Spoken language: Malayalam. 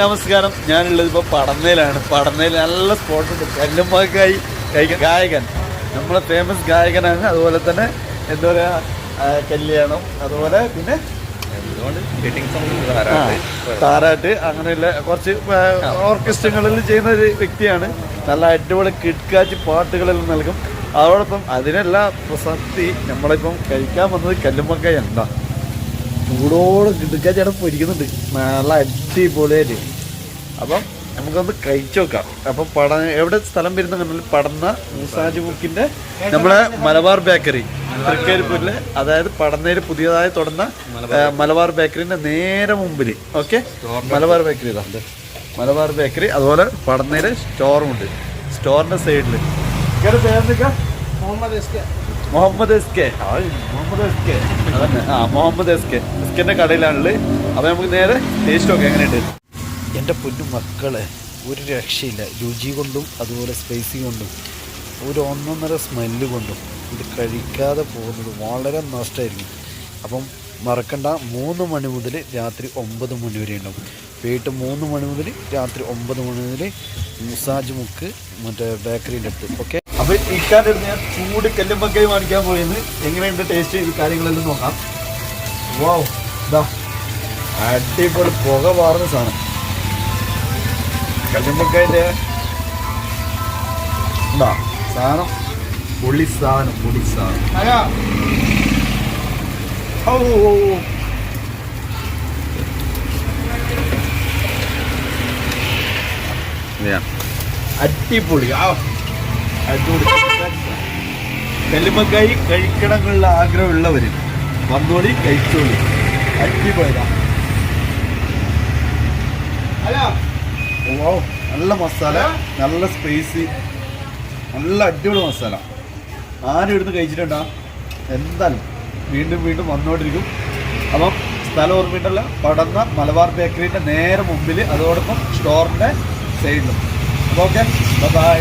നമസ്കാരം. ഞാനുള്ളത് ഇപ്പോൾ പടന്നയിലാണ് പടന്നയിൽ നല്ല സ്പോട്ടുണ്ട് ഉണ്ട്. കഴിക്കാൻ. ഗായകൻ. നമ്മളെ ഫേമസ് ഗായകനാണ്. അതുപോലെ തന്നെ എന്താ പറയുക കല്യാണം. അതുപോലെ പിന്നെ താരാട്ട് അങ്ങനെയുള്ള കുറച്ച് ഓർക്കസ്ട്രകളിൽ ചെയ്യുന്ന ഒരു വ്യക്തിയാണ്. നല്ല അടിപൊളി കിഡ്കാച്ച് പാട്ടുകളെല്ലാം നൽകും. അതോടൊപ്പം അതിനെല്ലാം പ്രസക്തി നമ്മളിപ്പം കഴിക്കാൻ വന്നത് കല്ലുമ്മക്കായ എന്താ? ചൂടോടെ കിടക്കാച്ചേട്ടൻ പൊരിക്കുന്നുണ്ട്. നല്ല അടിപൊളിയായിട്ട്. അപ്പം നമുക്കൊന്ന് കഴിച്ചു നോക്കാം. അപ്പം പട എവിടെ സ്ഥലം വരുന്ന കണ്ടാൽ പടന്ന മൂസാജ് ബുക്കിന്റെ നമ്മളെ മലബാർ ബേക്കറി. തൃക്കരിപ്പൂരിലെ അതായത് പടന്നയിൽ പുതിയതായി തുടർന്ന മലബാർ ബേക്കറിന്റെ നേരെ മുമ്പിൽ ഓക്കെ? മലബാർ ബേക്കറി ഇതാണ് മലബാർ ബേക്കറി അതുപോലെ പടന്നയിൽ സ്റ്റോറും ഉണ്ട്. സ്റ്റോറിന്റെ സൈഡിൽ Muhammad S K. Muhammad S K. Muhammad S അതന്നെ. ആ മുഹമ്മദ് എസ് കെ. എസ് കെന്റെ കടയിലാണുള്ളത്. അപ്പൊ നമുക്ക് നേരെ ടേസ്റ്റ് ഒക്കെ എങ്ങനെയുണ്ട്? എന്റെ പൊന്നു മക്കളെ ഒരു രക്ഷയില്ല. രുചി കൊണ്ടും അതുപോലെ സ്പൈസി കൊണ്ടും ഒരു ഒന്നൊന്നര സ്മെല്ല് കൊണ്ടും ഇത് കഴിക്കാതെ പോകുന്നത് വളരെ നഷ്ടമായിരിക്കും. അപ്പം മറക്കണ്ട മൂന്ന് മണി മുതൽ രാത്രി ഒമ്പത് മണി വരെ ഉണ്ടാവും. വൈകിട്ട് മൂന്ന് മണി മുതൽ രാത്രി ഒമ്പത് മണി മുതൽ മുസാജ് മുക്ക് മറ്റേ ബേക്കറിന്റെ അടുത്ത് ഓക്കെ അപ്പോൾ ഇക്കാട്ടിരുന്ന് ഞാൻ ചൂട് കല്ലുമ്പക്കായി വാങ്ങിക്കാൻ പോയെന്ന് എങ്ങനെയുണ്ട് ടേസ്റ്റ് ഈ കാര്യങ്ങളെല്ലാം നോക്കാം. വോ ഇതാ അടിപൊളി പുക വാർന്ന സാധനം. കല്ലുമ്പക്കായിന്റെ എന്താ സാധനം. പൊളി സാധനം പൊളി സാധനം. ഓ ഓ. അടിപൊളി ആ. കല്ലുമ്മക്കായി കഴിക്കണമെന്നുള്ള ആഗ്രഹമുള്ളവര് വന്നോളി കഴിച്ചോളി. അടിപൊളിതാ ഓ നല്ല മസാല നല്ല സ്പൈസി നല്ല അടിപൊളി മസാല. ആരും ഇവിടുന്ന് കഴിച്ചിട്ടുണ്ടാ? എന്തായാലും വീണ്ടും വീണ്ടും വന്നുകൊണ്ടിരിക്കും അപ്പം സ്ഥലം ഓർമ്മയിട്ടല്ല പടന്ന മലബാർ ബേക്കറിന്റെ നേരെ മുമ്പിൽ അതോടൊപ്പം സ്റ്റോറിന്റെ സൈഡിലും അപ്പോൾ ഓക്കെ ബൈ